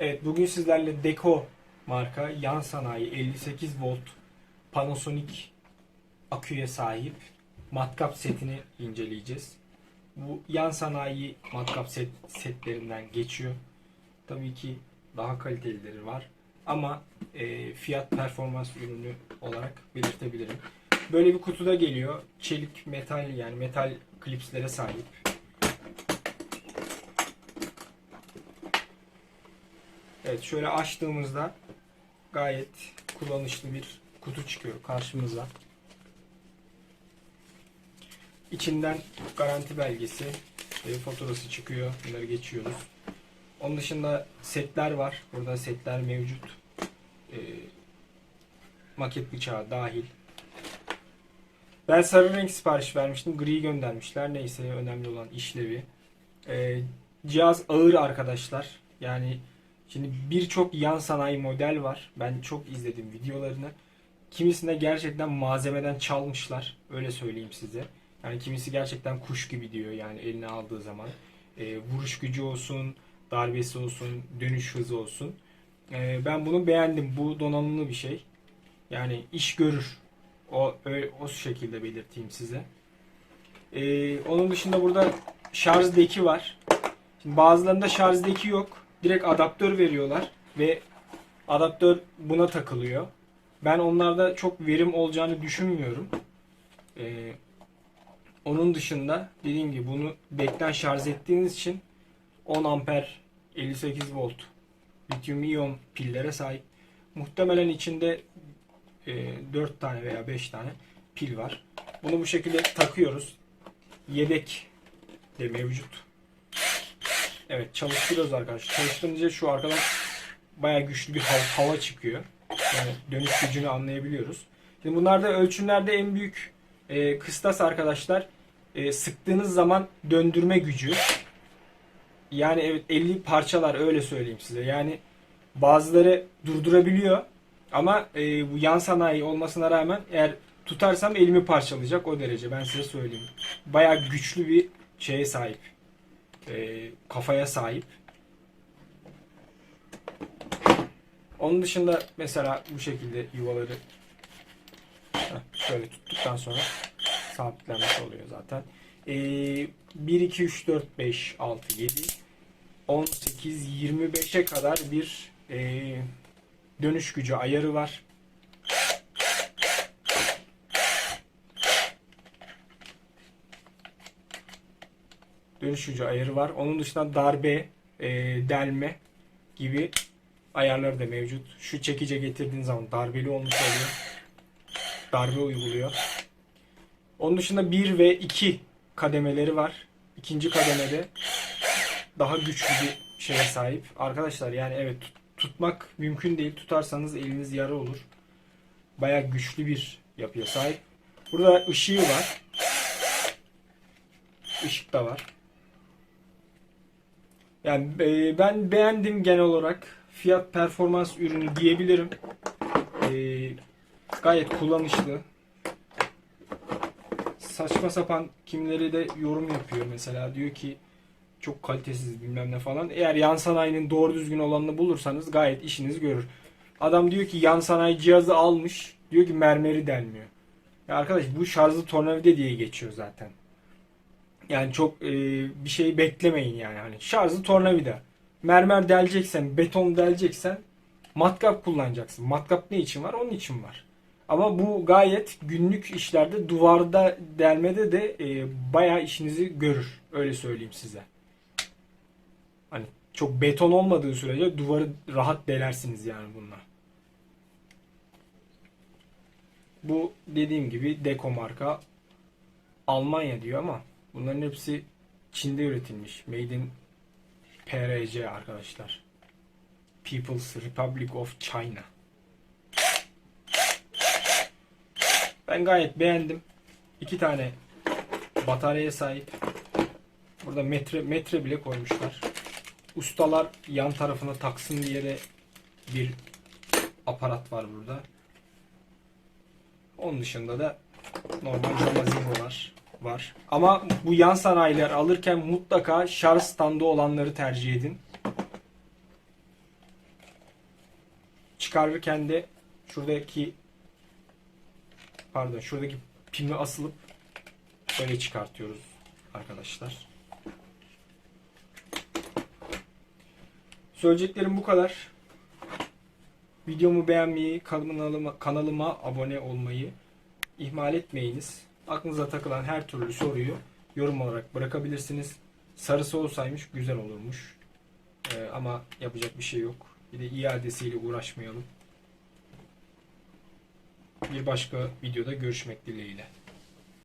Evet bugün sizlerle Deco marka yan sanayi 58 volt Panasonic aküye sahip matkap setini inceleyeceğiz. Bu yan sanayi matkap set, setlerinden geçiyor. Tabii ki daha kalitelileri var. Ama e, fiyat performans ürünü olarak belirtebilirim. Böyle bir kutuda geliyor. Çelik metal yani metal klipslere sahip. Evet şöyle açtığımızda gayet kullanışlı bir kutu çıkıyor karşımıza. İçinden garanti belgesi ve faturası çıkıyor. Bunları geçiyoruz. Onun dışında setler var. Burada setler mevcut. Ee, maket bıçağı dahil. Ben sarı renk sipariş vermiştim. Gri göndermişler. Neyse önemli olan işlevi. Ee, cihaz ağır arkadaşlar. Yani Şimdi birçok yan sanayi model var. Ben çok izledim videolarını. Kimisinde gerçekten malzemeden çalmışlar. Öyle söyleyeyim size. Yani kimisi gerçekten kuş gibi diyor yani eline aldığı zaman. E, vuruş gücü olsun, darbesi olsun, dönüş hızı olsun. E, ben bunu beğendim. Bu donanımlı bir şey. Yani iş görür. O öyle, o şekilde belirteyim size. E, onun dışında burada şarj deki var. Şimdi bazılarında şarj deki yok direkt adaptör veriyorlar ve adaptör buna takılıyor. Ben onlarda çok verim olacağını düşünmüyorum. Ee, onun dışında dediğim gibi bunu bekten şarj ettiğiniz için 10 amper 58 volt lityum iyon pillere sahip. Muhtemelen içinde e, 4 tane veya 5 tane pil var. Bunu bu şekilde takıyoruz. Yedek de mevcut. Evet çalıştırıyoruz arkadaşlar. Çalıştırınca şu arkadan bayağı güçlü bir hava, hava çıkıyor. Yani dönüş gücünü anlayabiliyoruz. Şimdi bunlarda ölçümlerde en büyük e, kıstas arkadaşlar e, sıktığınız zaman döndürme gücü. Yani evet 50 parçalar öyle söyleyeyim size. Yani bazıları durdurabiliyor ama e, bu yan sanayi olmasına rağmen eğer tutarsam elimi parçalayacak o derece ben size söyleyeyim. Bayağı güçlü bir şeye sahip e, kafaya sahip. Onun dışında mesela bu şekilde yuvaları şöyle tuttuktan sonra sabitlenmiş oluyor zaten. E, 1, 2, 3, 4, 5, 6, 7, 18, 25'e kadar bir e, dönüş gücü ayarı var. Dönüş gücü ayarı var. Onun dışında darbe, e, delme gibi ayarları da mevcut. Şu çekice getirdiğin zaman darbeli olmuş oluyor. Darbe uyguluyor. Onun dışında 1 ve 2 kademeleri var. İkinci kademede daha güçlü bir şeye sahip. Arkadaşlar yani evet tutmak mümkün değil. Tutarsanız eliniz yara olur. Baya güçlü bir yapıya sahip. Burada ışığı var. Işık da var. Yani e, ben beğendim genel olarak. Fiyat performans ürünü diyebilirim. E, gayet kullanışlı. Saçma sapan kimleri de yorum yapıyor mesela. Diyor ki çok kalitesiz bilmem ne falan. Eğer yan sanayinin doğru düzgün olanını bulursanız gayet işiniz görür. Adam diyor ki yan sanayi cihazı almış. Diyor ki mermeri delmiyor. Ya arkadaş bu şarjlı tornavida diye geçiyor zaten. Yani çok e, bir şey beklemeyin yani. Hani şarjlı tornavida. Mermer deleceksen, beton deleceksen matkap kullanacaksın. Matkap ne için var? Onun için var. Ama bu gayet günlük işlerde duvarda delmede de e, bayağı işinizi görür. Öyle söyleyeyim size. Hani çok beton olmadığı sürece duvarı rahat delersiniz yani bununla. Bu dediğim gibi Deko marka Almanya diyor ama Bunların hepsi Çin'de üretilmiş. Made in PRC arkadaşlar. People's Republic of China. Ben gayet beğendim. İki tane bataryaya sahip. Burada metre metre bile koymuşlar. Ustalar yan tarafına taksın diye de bir aparat var burada. Onun dışında da normal var var. Ama bu yan sanayiler alırken mutlaka şarj standı olanları tercih edin. çıkarırken de şuradaki pardon şuradaki pimi asılıp böyle çıkartıyoruz arkadaşlar. Söyleyeceklerim bu kadar. Videomu beğenmeyi, kanalıma, kanalıma abone olmayı ihmal etmeyiniz. Aklınıza takılan her türlü soruyu yorum olarak bırakabilirsiniz. Sarısı olsaymış güzel olurmuş. Ee, ama yapacak bir şey yok. Bir de iadesiyle uğraşmayalım. Bir başka videoda görüşmek dileğiyle.